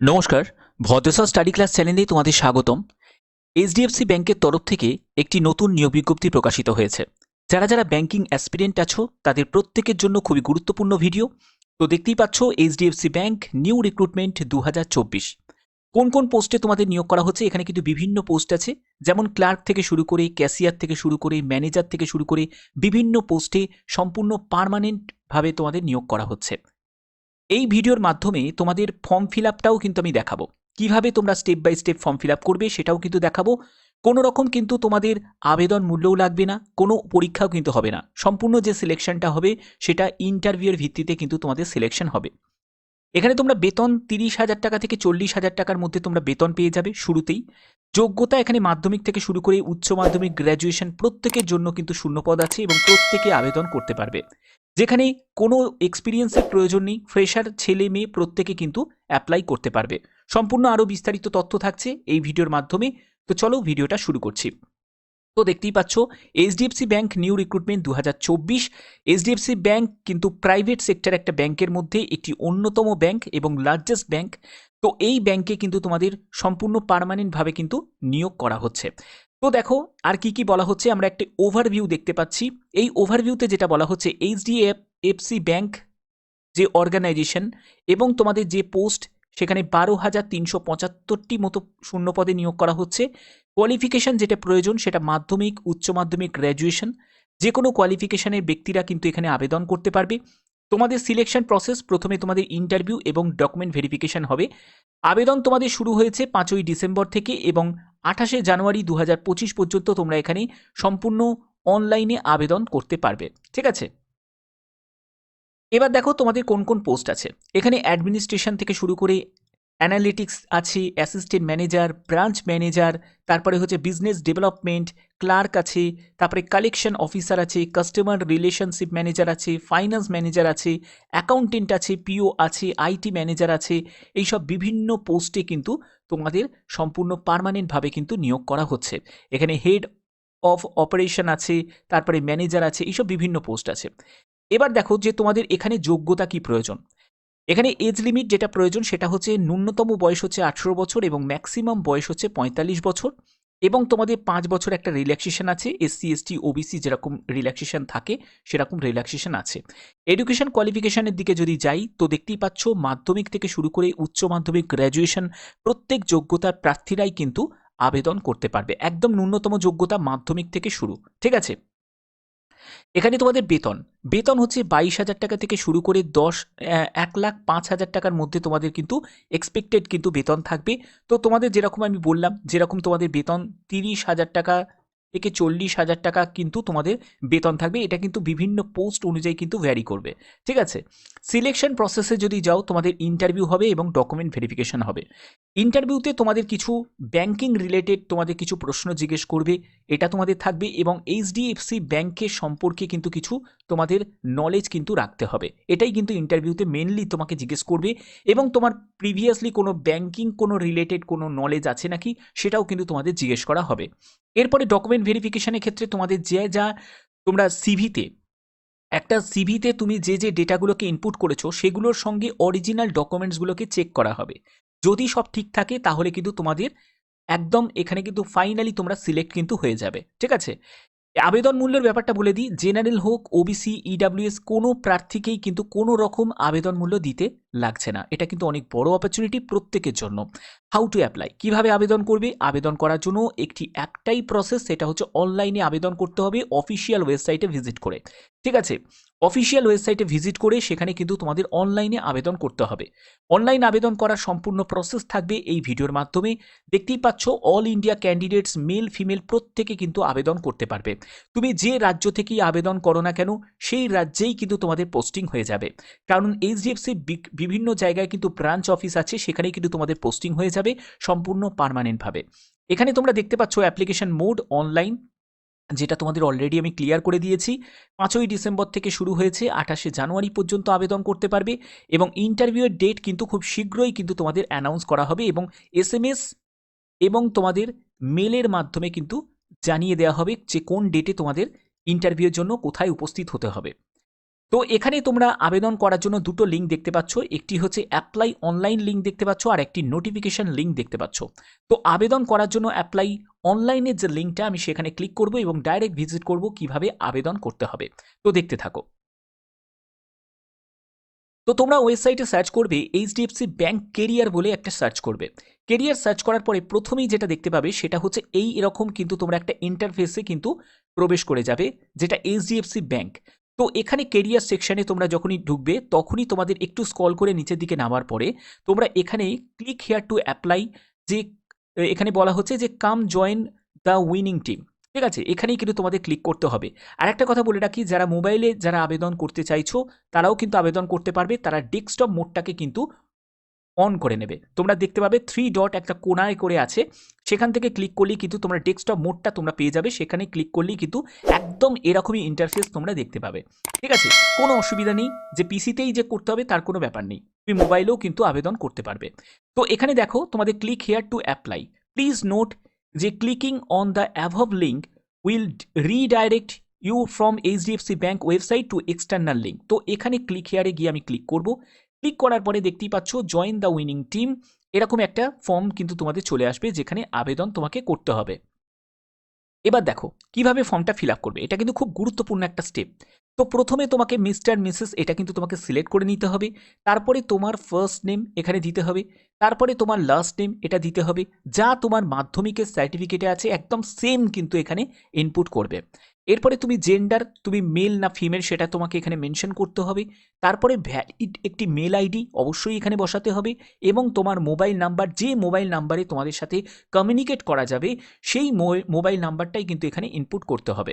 নমস্কার ভদ্রসা study class চ্যানেলে তোমাদের স্বাগতম। এইচডিএফসি ব্যাংকের তরফ থেকে একটি নতুন নিয়োগ বিজ্ঞপ্তি প্রকাশিত হয়েছে। যারা যারা ব্যাংকিং অ্যাসপিরেন্ট আছো, তাদের প্রত্যেকের জন্য খুবই গুরুত্বপূর্ণ ভিডিও। তো দেখতেই পাচ্ছ, এইচডিএফসি ব্যাংক নিউ রিক্রুটমেন্ট দু হাজার চব্বিশ। কোন কোন পোস্টে তোমাদের নিয়োগ করা হচ্ছে, এখানে কিন্তু বিভিন্ন পোস্ট আছে। যেমন ক্লার্ক থেকে শুরু করে, ক্যাশিয়ার থেকে শুরু করে, ম্যানেজার থেকে শুরু করে বিভিন্ন পোস্টে সম্পূর্ণ পার্মানেন্টভাবে তোমাদের নিয়োগ করা হচ্ছে। এই ভিডিওর মাধ্যমে তোমাদের ফর্ম ফিল আপটাও কিন্তু আমি দেখাবো। কীভাবে তোমরা step by step form fill up করবে সেটাও কিন্তু দেখাবো। কোনো রকম কিন্তু তোমাদের আবেদন মূল্যও লাগবে না, কোনো পরীক্ষাও কিন্তু হবে না। সম্পূর্ণ যে সিলেকশনটা হবে, সেটা ইন্টারভিউয়ের ভিত্তিতে কিন্তু তোমাদের সিলেকশন হবে। এখানে তোমরা বেতন তিরিশ হাজার টাকা থেকে চল্লিশ হাজার টাকার মধ্যে তোমরা বেতন পেয়ে যাবে শুরুতেই। যোগ্যতা এখানে মাধ্যমিক থেকে শুরু করে উচ্চ মাধ্যমিক গ্র্যাজুয়েশন প্রত্যেকের জন্য কিন্তু শূন্যপদ আছে এবং প্রত্যেকে আবেদন করতে পারবে। যেখানে কোনো এক্সপিরিয়েন্সের প্রয়োজন নেই ফ্রেশার ছেলে মেয়ে প্রত্যেকে কিন্তু অ্যাপ্লাই করতে পারবে। সম্পূর্ণ আরও বিস্তারিত তথ্য থাকছে এই ভিডিওর মাধ্যমে। তো চলো ভিডিওটা শুরু করছি। তো দেখতেই পাচ্ছ এইচডিএফসি ব্যাংক নিউ রিক্রুটমেন্ট দু হাজার চব্বিশ। এইচডিএফসি ব্যাংক কিন্তু প্রাইভেট সেক্টর একটা ব্যাংকের মধ্যে একটি অন্যতম ব্যাংক এবং লার্জেস্ট ব্যাংক তো এই ব্যাংকে কিন্তু তোমাদের সম্পূর্ণ পার্মানেন্টভাবে কিন্তু নিয়োগ করা হচ্ছে। তো দেখো, আর কি কি বলা হচ্ছে, আমরা একটা ওভারভিউ দেখতে পাচ্ছি। এই ওভারভিউতে যেটা বলা হচ্ছে এইচডিএফ এফসি ব্যাংক যে অর্গানাইজেশন এবং তোমাদের যে পোস্ট সেখানে বারো হাজার তিনশো পঁচাত্তরটি মতো শূন্যপদে নিয়োগ করা হচ্ছে। কোয়ালিফিকেশন যেটা প্রয়োজন, সেটা মাধ্যমিক, উচ্চ মাধ্যমিক গ্র্যাজুয়েশন যে কোনো কোয়ালিফিকেশনের ব্যক্তিরা কিন্তু এখানে আবেদন করতে পারবে। তোমাদের সিলেকশন প্রসেস প্রথমে তোমাদের ইন্টারভিউ এবং ডকুমেন্ট ভেরিফিকেশন হবে। আবেদন তোমাদের শুরু হয়েছে পাঁচই ডিসেম্বর থেকে এবং আঠাশে জানুয়ারি দু হাজার পঁচিশ পর্যন্ত তোমরা এখানে সম্পূর্ণ অনলাইনে আবেদন করতে পারবে। ঠিক আছে? এবার দেখো তোমাদের কোন কোন পোস্ট আছে। এখানে অ্যাডমিনিস্ট্রেশন থেকে শুরু করে অ্যানালিটিক্স আছে অ্যাসিস্ট্যান্ট ম্যানেজার ব্রাঞ্চ ম্যানেজার তারপরে হচ্ছে বিজনেস ডেভেলপমেন্ট ক্লার্ক আছে, তারপরে কালেকশন অফিসার আছে কাস্টমার রিলেশনশিপ ম্যানেজার আছে ফাইন্যান্স ম্যানেজার আছে অ্যাকাউন্টেন্ট আছে পিও আছে আইটি ম্যানেজার আছে, এইসব বিভিন্ন পোস্টে কিন্তু তোমাদের সম্পূর্ণ পার্মানেন্টভাবে কিন্তু নিয়োগ করা হচ্ছে। এখানে হেড অফ অপারেশন আছে, তারপরে ম্যানেজার আছে, এইসব বিভিন্ন পোস্ট আছে। এবার দেখো যে তোমাদের এখানে যোগ্যতা কি প্রয়োজন। এখানে এজ লিমিট যেটা প্রয়োজন সেটা হচ্ছে ন্যূনতম বয়স হচ্ছে আঠেরো বছর এবং ম্যাক্সিমাম বয়স হচ্ছে পঁয়তাল্লিশ বছর। এবং তোমাদের পাঁচ বছর একটা রিল্যাক্সেশন আছে এসসি এসটি ওবিসি যেরকম রিল্যাক্সেশন থাকে, সেরকম রিল্যাক্সেশন আছে। এডুকেশন কোয়ালিফিকেশনের দিকে যদি যাই, তো দেখতেই পাচ্ছ মাধ্যমিক থেকে শুরু করে উচ্চ মাধ্যমিক গ্র্যাজুয়েশন প্রত্যেক যোগ্যতার প্রার্থীরাই কিন্তু আবেদন করতে পারবে। একদম ন্যূনতম যোগ্যতা মাধ্যমিক থেকে শুরু, ঠিক আছে? এখানে তোমাদের বেতন। বেতন হচ্ছে বাইশ হাজার টাকা থেকে শুরু করে দশ এক লাখ পাঁচ হাজার টাকার মধ্যে তোমাদের কিন্তু এক্সপেক্টেড কিন্তু বেতন থাকবে। তো তোমাদের যেরকম আমি বললাম, যেরকম তোমাদের বেতন তিরিশ হাজার টাকা থেকে চল্লিশ হাজার টাকা কিন্তু তোমাদের বেতন থাকবে। এটা কিন্তু বিভিন্ন পোস্ট অনুযায়ী কিন্তু ভ্যারি করবে। ঠিক আছে? সিলেকশন প্রসেসে যদি যাও, তোমাদের ইন্টারভিউ হবে এবং ডকুমেন্ট ভেরিফিকেশন হবে। ইন্টারভিউতে তোমাদের কিছু ব্যাংকিং রিলেটেড তোমাদের কিছু প্রশ্ন জিজ্ঞেস করবে। এটা তোমাদের থাকবে এবং এইচডিএফসি ব্যাংকের সম্পর্কে কিন্তু কিছু তোমাদের নলেজ কিন্তু রাখতে হবে। এটাই কিন্তু ইন্টারভিউতে মেনলি তোমাকে জিজ্ঞেস করবে এবং তোমার প্রিভিয়াসলি কোনো ব্যাংকিং কোনো রিলেটেড কোনো নলেজ আছে নাকি, সেটাও কিন্তু তোমাদের জিজ্ঞেস করা হবে। এরপরে ডকুমেন্ট ভেরিফিকেশানের ক্ষেত্রে তোমাদের যে যা তোমরা সিভিতে একটা সিভিতে তুমি যে যে ডেটাগুলোকে ইনপুট করেছ, সেগুলোর সঙ্গে অরিজিনাল ডকুমেন্টসগুলোকে চেক করা হবে। যদি সব ঠিক থাকে, তাহলে কিন্তু তোমাদের একদম এখানে কিন্তু ফাইনালি তোমরা সিলেক্ট কিন্তু হয়ে যাবে। ঠিক আছে? আবেদন মূল্যের ব্যাপারটা বলে দিই। জেনারেল হোক ওবিসি ইডাব্লিউএস কোনো প্রার্থীকেই কিন্তু কোনো রকম আবেদন মূল্য দিতে লাগছে না। এটা কিন্তু অনেক বড় অপরচুনিটি প্রত্যেকের জন্য। হাউ টু অ্যাপ্লাই কীভাবে আবেদন করবে? আবেদন করার জন্য একটি একটাই প্রসেস সেটা হচ্ছে অনলাইনে আবেদন করতে হবে অফিসিয়াল ওয়েবসাইটে ভিজিট করে। ঠিক আছে? অফিসিয়াল ওয়েবসাইটে ভিজিট করে সেখানে কিন্তু তোমাদের অনলাইনে আবেদন করতে হবে। অনলাইন আবেদন করার সম্পূর্ণ প্রসেস থাকবে এই ভিডিওর মাধ্যমে। দেখতেই পাচ্ছ, all India candidates, male, female প্রত্যেকে কিন্তু আবেদন করতে পারবে। তুমি যে রাজ্য থেকেই আবেদন করো না কেন, সেই রাজ্যেই কিন্তু তোমাদের পোস্টিং হয়ে যাবে। কারণ এইচডিএফসি বিভিন্ন জায়গায় কিন্তু ব্রাঞ্চ অফিস আছে, সেখানেই কিন্তু তোমাদের পোস্টিং হয়ে যাবে সম্পূর্ণ পারমানেন্টভাবে। এখানে তোমরা দেখতে পাচ্ছ অ্যাপ্লিকেশন মোড অনলাইন। যেটা তোমাদের অলরেডি আমি ক্লিয়ার করে দিয়েছি। পাঁচই ডিসেম্বর থেকে শুরু হয়েছে, আঠাশে জানুয়ারি পর্যন্ত আবেদন করতে পারবে এবং ইন্টারভিউয়ের ডেট কিন্তু খুব শীঘ্রই কিন্তু তোমাদের অ্যানাউন্স করা হবে এবং এস এবং তোমাদের মেলের মাধ্যমে কিন্তু জানিয়ে দেওয়া হবে যে কোন ডেটে তোমাদের ইন্টারভিউয়ের জন্য কোথায় উপস্থিত হতে হবে। তো এখানে তোমরা আবেদন করার জন্য দুটো লিঙ্ক দেখতে পাচ্ছ। একটি হচ্ছে অ্যাপ্লাই অনলাইন লিঙ্ক দেখতে পাচ্ছ আর একটি নোটিফিকেশন লিঙ্ক দেখতে পাচ্ছ। তো আবেদন করার জন্য অ্যাপ্লাই অনলাইনের যে লিঙ্কটা আমি সেখানে ক্লিক করব এবং ডাইরেক্ট ভিজিট করব কীভাবে আবেদন করতে হবে। তো দেখতে থাকো। তো তোমরা ওয়েবসাইটে সার্চ করবে এইচডিএফসি ব্যাঙ্ক কেরিয়ার বলে একটা সার্চ করবে। কেরিয়ার সার্চ করার পরে প্রথমেই যেটা দেখতে পাবে সেটা হচ্ছে এই এরকম কিন্তু তোমরা একটা ইন্টারফেসে কিন্তু প্রবেশ করে যাবে যেটা এইচডিএফসি ব্যাংক তো এখানে কেরিয়ার সেকশানে তোমরা যখনই ঢুকবে, তখনই তোমাদের একটু স্কল করে নিচের দিকে নামার পরে তোমরা এখানে ক্লিক হেয়ার টু অ্যাপ্লাই যে এখানে বলা হচ্ছে যে come join the winning team ঠিক আছে? এখানেই কিন্তু তোমাদের ক্লিক করতে হবে। আর একটা কথা বলে রাখি, যারা মোবাইলে যারা আবেদন করতে চাইছো, তারাও কিন্তু আবেদন করতে পারবে, তারা ডেস্কটপ মোডটাকে কিন্তু অন করে নেবে। তোমরা দেখতে পাবে থ্রি ডট একটা কোনায় করে আছে। সেখান থেকে ক্লিক করলেই কিন্তু তোমরা ডেস্কটপ মোডটা তোমরা পেয়ে যাবে। সেখানে ক্লিক করলেই কিন্তু একদম এরকমই ইন্টারফেস তোমরা দেখতে পাবে। ঠিক আছে? কোনো অসুবিধা নেই। যে পিসিতেই যে করতে হবে, তার কোনো ব্যাপার নেই। তুমি মোবাইলেও কিন্তু আবেদন করতে পারবে। তো এখানে দেখো, তোমাদের click here to apply please note যে clicking on the above link will redirect you from HDFC bank website to external link তো এখানে ক্লিক হেয়ারে গিয়ে আমি ক্লিক করব। ক্লিক করার পরে দেখতেই পাচ্ছ জয়েন দ্য উইনিং টিম এরকম একটা ফর্ম কিন্তু তোমাদের চলে আসবে যেখানে আবেদন তোমাকে করতে হবে। এবার দেখো, কীভাবে ফর্মটা ফিল আপ করবে? এটা কিন্তু খুব গুরুত্বপূর্ণ একটা স্টেপ তো প্রথমে তোমাকে মিস্টার মিসেস এটা কিন্তু তোমাকে সিলেক্ট করে নিতে হবে। তারপরে তোমার ফার্স্ট নেম এখানে দিতে হবে। তারপরে তোমার লাস্ট নেম এটা দিতে হবে। যা তোমার মাধ্যমিকের সার্টিফিকেটে আছে, একদম সেম কিন্তু এখানে ইনপুট করবে। এরপরে তুমি জেন্ডার তুমি মেল না ফিমেল সেটা তোমাকে এখানে মেনশন করতে হবে। তারপরে ভ্যালিড একটি মেল আইডি অবশ্যই এখানে বসাতে হবে এবং তোমার মোবাইল নাম্বার যে মোবাইল নাম্বারে তোমাদের সাথে কমিউনিকেট করা যাবে, সেই মোবাইল নাম্বারটাই কিন্তু এখানে ইনপুট করতে হবে।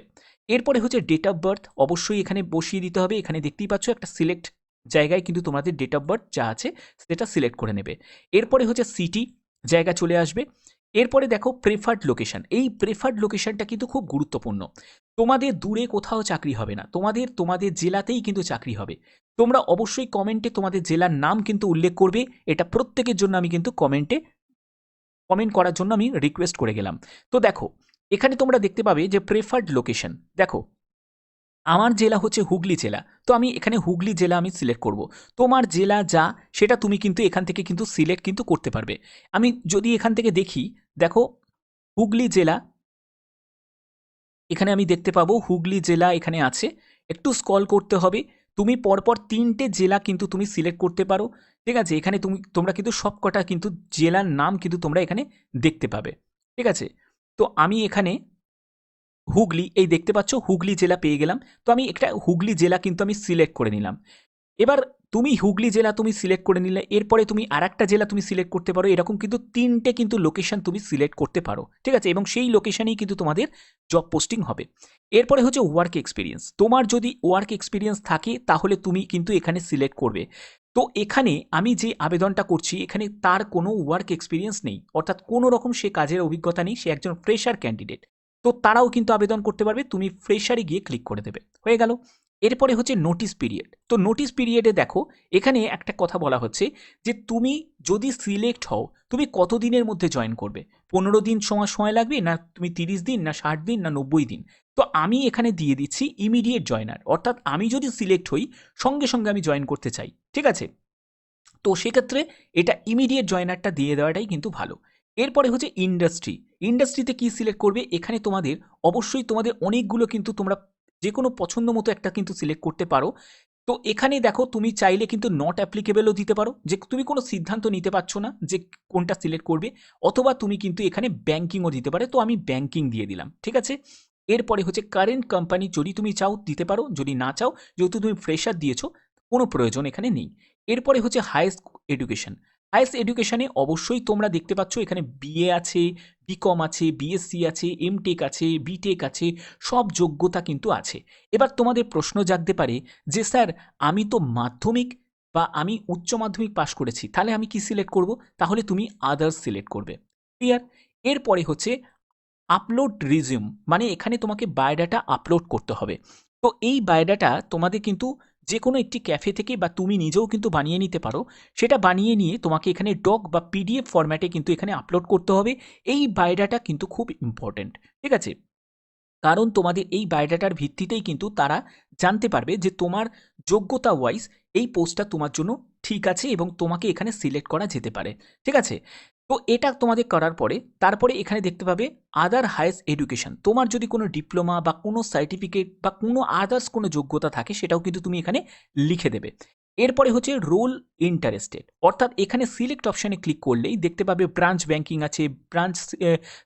এরপরে হচ্ছে ডেট অফ বার্থ অবশ্যই এখানে বসিয়ে দিতে হবে। এখানে দেখতেই পাচ্ছ একটা সিলেক্ট জায়গায় কিন্তু তোমাদের ডেট অফ বার্থ যা আছে, সেটা সিলেক্ট করে নেবে। এরপরে হচ্ছে সিটি জায়গা চলে আসবে। এরপরে দেখো প্রেফার্ড লোকেশন এই প্রেফার্ড লোকেশনটা কিন্তু খুব গুরুত্বপূর্ণ। তোমাদের দূরে কোথাও চাকরি হবে না। তোমাদের তোমাদের জেলাতেই কিন্তু চাকরি হবে। তোমরা অবশ্যই কমেন্টে তোমাদের জেলার নাম কিন্তু উল্লেখ করবে। এটা প্রত্যেকের জন্য আমি কিন্তু কমেন্টে কমেন্ট করার জন্য আমি রিকোয়েস্ট করে গেলাম। তো দেখো, এখানে তোমরা দেখতে পাবে যে প্রেফার্ড লোকেশন দেখো, আমার জেলা হচ্ছে হুগলি জেলা। তো আমি এখানে হুগলি জেলা আমি সিলেক্ট করব। তোমার জেলা যা, সেটা তুমি কিন্তু এখান থেকে কিন্তু সিলেক্ট কিন্তু করতে পারবে। আমি যদি এখান থেকে দেখি দেখো, হুগলি জেলা, এখানে আমি দেখতে পাবো হুগলি জেলা এখানে আছে। একটু স্কল করতে হবে। তুমি পরপর তিনটে জেলা কিন্তু তুমি সিলেক্ট করতে পারো। ঠিক আছে? এখানে তুমি, তোমরা কিন্তু সবকটা কিন্তু জেলার নাম কিন্তু তোমরা এখানে দেখতে পাবে। ঠিক আছে? তো আমি এখানে হুগলি, এই দেখতে পাচ্ছ হুগলি জেলা পেয়ে গেলাম। তো আমি একটা হুগলি জেলা কিন্তু আমি সিলেক্ট করে নিলাম। এবার তুমি হুগলি জেলা তুমি সিলেক্ট করে নিলে, এরপরে তুমি আর জেলা তুমি সিলেক্ট করতে পারো, এরকম কিন্তু তিনটে কিন্তু লোকেশন তুমি সিলেক্ট করতে পারো, ঠিক আছে? এবং সেই লোকেশানেই কিন্তু তোমাদের জব পোস্টিং হবে। এরপরে হচ্ছে ওয়ার্ক এক্সপিরিয়েন্স তোমার যদি ওয়ার্ক এক্সপিরিয়েন্স থাকে, তাহলে তুমি কিন্তু এখানে সিলেক্ট করবে। তো এখানে আমি যে আবেদনটা করছি, এখানে তার কোনো ওয়ার্ক এক্সপিরিয়েন্স নেই। অর্থাৎ কোনো রকম সে কাজের অভিজ্ঞতা নেই, সে একজন ফ্রেশার ক্যান্ডিডেট তো তারাও কিন্তু আবেদন করতে পারবে, তুমি ফ্রেশারে গিয়ে ক্লিক করে দেবে। হয়ে গেল। এরপরে হচ্ছে নোটিস পিরিয়ড তো নোটিস পিরিয়ডে দেখো, এখানে একটা কথা বলা হচ্ছে যে তুমি যদি সিলেক্ট হও, তুমি কত দিনের মধ্যে জয়েন করবে? পনেরো দিন সময় সময় লাগবে না তুমি তিরিশ দিন, না ষাট দিন, না নব্বই দিন? তো আমি এখানে দিয়ে দিচ্ছি ইমিডিয়েট জয়েনার অর্থাৎ আমি যদি সিলেক্ট হই, সঙ্গে সঙ্গে আমি জয়েন করতে চাই, ঠিক আছে? তো সেক্ষেত্রে এটা ইমিডিয়েট জয়েনারটা দিয়ে দেওয়াটাই কিন্তু ভালো। এরপরে হচ্ছে ইন্ডাস্ট্রি ইন্ডাস্ট্রিতে কি সিলেক্ট করবে? এখানে তোমাদের, অবশ্যই তোমাদের অনেকগুলো কিন্তু তোমরা যে কোনো পছন্দ মতো একটা কিন্তু সিলেক্ট করতে পারো। তো এখানে দেখো তুমি চাইলে কিন্তু নট অ্যাপ্লিকেবলও দিতে পারো। যে তুমি কোনো সিদ্ধান্ত নিতে পারছ না যে কোনটা সিলেক্ট করবে, অথবা তুমি কিন্তু এখানে ব্যাঙ্কিংও দিতে পারে। তো আমি ব্যাঙ্কিং দিয়ে দিলাম, ঠিক আছে? এরপরে হচ্ছে কারেন্ট কোম্পানি যদি তুমি চাও দিতে পারো, যদি না চাও, যেহেতু তুমি ফ্রেশার দিয়েছ, কোনো প্রয়োজন এখানে নেই। এরপরে হচ্ছে হায়েস্ট এডুকেশন হায়েস্ট এডুকেশানে অবশ্যই তোমরা দেখতে পাচ্ছ এখানে বিএ আছে বিকম আছে বিএসসি আছে এমটেক আছে বিটেক আছে, সব যোগ্যতা কিন্তু আছে। এবার তোমাদের প্রশ্ন জাগতে পারে যে, স্যার, আমি তো মাধ্যমিক বা আমি উচ্চ মাধ্যমিক পাশ করেছি, তাহলে আমি কি সিলেক্ট করব? তাহলে তুমি আদার্স সিলেক্ট করবে। ক্লিয়ার এরপরে হচ্ছে আপলোড রিজিউম মানে এখানে তোমাকে বায়োডাটা আপলোড করতে হবে। তো এই বায়োডাটা তোমাদের কিন্তু যে কোনো একটি ক্যাফে থেকে বা তুমি নিজেও কিন্তু বানিয়ে নিতে পারো। সেটা বানিয়ে নিয়ে তোমাকে এখানে ডক বা পিডিএফ ফরম্যাটে কিন্তু এখানে আপলোড করতে হবে। এই বায়োডাটা কিন্তু খুব ইম্পর্ট্যান্ট ঠিক আছে? কারণ তোমাদের এই বায়োডাটার ভিত্তিতেই কিন্তু তারা জানতে পারবে যে তোমার যোগ্যতা ওয়াইজ এই পোস্টটা তোমার জন্য ঠিক আছে এবং তোমাকে এখানে সিলেক্ট করা যেতে পারে, ঠিক আছে? তো এটা তোমাদের করার পরে তারপরে এখানে দেখতে পাবে আদার হায়েস্ট এডুকেশন তোমার যদি কোনো ডিপ্লোমা বা কোনো সার্টিফিকেট বা কোনো আদার্স কোনো যোগ্যতা থাকে, সেটাও কিন্তু তুমি এখানে লিখে দেবে। এরপরে হচ্ছে রোল ইন্টারেস্টেড অর্থাৎ এখানে সিলেক্ট অপশানে ক্লিক করলেই দেখতে পাবে ব্রাঞ্চ ব্যাংকিং আছে ব্রাঞ্চ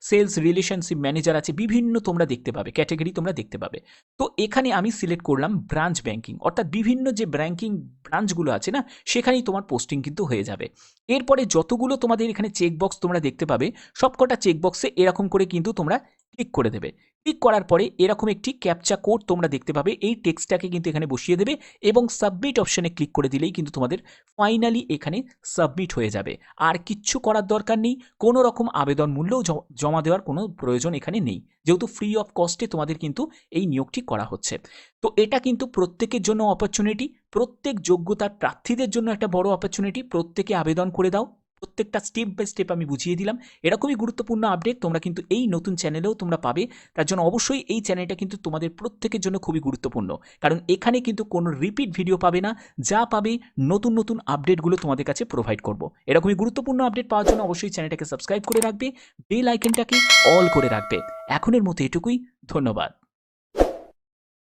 সেলস রিলেশনশিপ ম্যানেজার আছে, বিভিন্ন তোমরা দেখতে পাবে ক্যাটাগরি তোমরা দেখতে পাবে। তো এখানে আমি সিলেক্ট করলাম ব্রাঞ্চ ব্যাংকিং অর্থাৎ বিভিন্ন যে ব্যাংকিং ব্রাঞ্চগুলো আছে না, সেখানেই তোমার পোস্টিং কিন্তু হয়ে যাবে। এরপরে যতগুলো তোমাদের এখানে চেকবক্স তোমরা দেখতে পাবে, সবকটা চেকবক্সে এরকম করে কিন্তু তোমরা ক্লিক করে দেবে। ক্লিক করার পরে এরকম একটি ক্যাপচা কোড তোমরা দেখতে পাবে। এই টেক্সটটাকে কিন্তু এখানে বসিয়ে দেবে এবং সাবমিট অপশানে ক্লিক করে দিলেই কিন্তু তোমাদের ফাইনালি এখানে সাবমিট হয়ে যাবে। আর কিচ্ছু করার দরকার নেই। কোনো রকম আবেদন মূল্যও জমা দেওয়ার কোনো প্রয়োজন এখানে নেই। যেহেতু ফ্রি অফ কস্টে তোমাদের কিন্তু এই নিয়োগটি করা হচ্ছে। তো এটা কিন্তু প্রত্যেকের জন্য অপরচুনিটি প্রত্যেক যোগ্যতার প্রার্থীদের জন্য একটা বড় অপরচুনিটি প্রত্যেকে আবেদন করে দাও। প্রত্যেকটা স্টেপ বাই স্টেপ আমি বুঝিয়ে দিলাম। এরকমই গুরুত্বপূর্ণ আপডেট তোমরা কিন্তু এই নতুন চ্যানেলেও তোমরা পাবে। তার জন্য অবশ্যই এই চ্যানেলটা কিন্তু তোমাদের প্রত্যেকের জন্য খুবই গুরুত্বপূর্ণ। কারণ এখানে কিন্তু কোনো রিপিট ভিডিও পাবে না। যা পাবে নতুন নতুন আপডেটগুলো তোমাদের কাছে প্রোভাইড করব। এরকমই গুরুত্বপূর্ণ আপডেট পাওয়ার জন্য অবশ্যই চ্যানেলটাকে সাবস্ক্রাইব করে রাখবে। বেল আইকনটাকে অল করে রাখবে। এখনের মতো এটুকুই। ধন্যবাদ।